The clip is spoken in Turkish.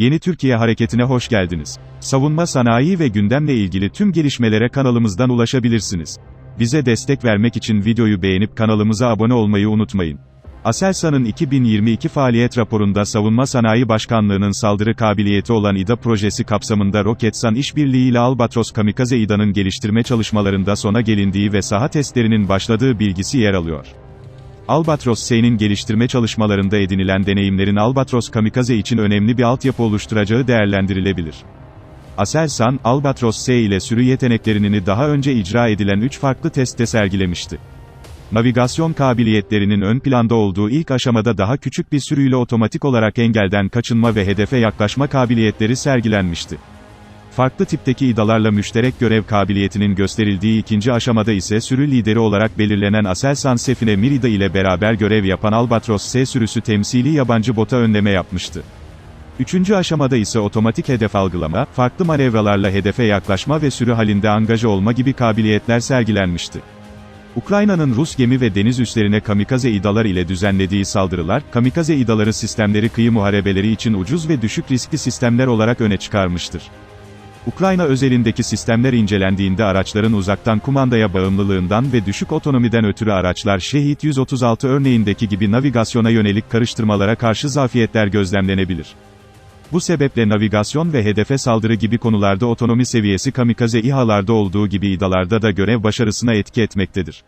Yeni Türkiye Hareketi'ne hoş geldiniz. Savunma sanayi ve gündemle ilgili tüm gelişmelere kanalımızdan ulaşabilirsiniz. Bize destek vermek için videoyu beğenip kanalımıza abone olmayı unutmayın. Aselsan'ın 2022 faaliyet raporunda Savunma Sanayi Başkanlığı'nın saldırı kabiliyeti olan İDA projesi kapsamında Roketsan işbirliği ile Albatros Kamikaze İDA'nın geliştirme çalışmalarında sona gelindiği ve saha testlerinin başladığı bilgisi yer alıyor. Albatros S'nin geliştirme çalışmalarında edinilen deneyimlerin Albatros Kamikaze için önemli bir altyapı oluşturacağı değerlendirilebilir. Aselsan, Albatros S ile sürü yeteneklerini daha önce icra edilen 3 farklı testte sergilemişti. Navigasyon kabiliyetlerinin ön planda olduğu ilk aşamada daha küçük bir sürüyle otomatik olarak engelden kaçınma ve hedefe yaklaşma kabiliyetleri sergilenmişti. Farklı tipteki idalarla müşterek görev kabiliyetinin gösterildiği ikinci aşamada ise sürü lideri olarak belirlenen Aselsan Sefine Mirida ile beraber görev yapan Albatros S sürüsü temsili yabancı bota önleme yapmıştı. Üçüncü aşamada ise otomatik hedef algılama, farklı manevralarla hedefe yaklaşma ve sürü halinde angaja olma gibi kabiliyetler sergilenmişti. Ukrayna'nın Rus gemi ve deniz üslerine kamikaze idalar ile düzenlediği saldırılar, kamikaze idaları sistemleri kıyı muharebeleri için ucuz ve düşük riskli sistemler olarak öne çıkarmıştır. Ukrayna özelindeki sistemler incelendiğinde araçların uzaktan kumandaya bağımlılığından ve düşük otonomiden ötürü araçlar Şehit 136 örneğindeki gibi navigasyona yönelik karıştırmalara karşı zafiyetler gözlemlenebilir. Bu sebeple navigasyon ve hedefe saldırı gibi konularda otonomi seviyesi kamikaze İHA'larda olduğu gibi İDA'larda da görev başarısına etki etmektedir.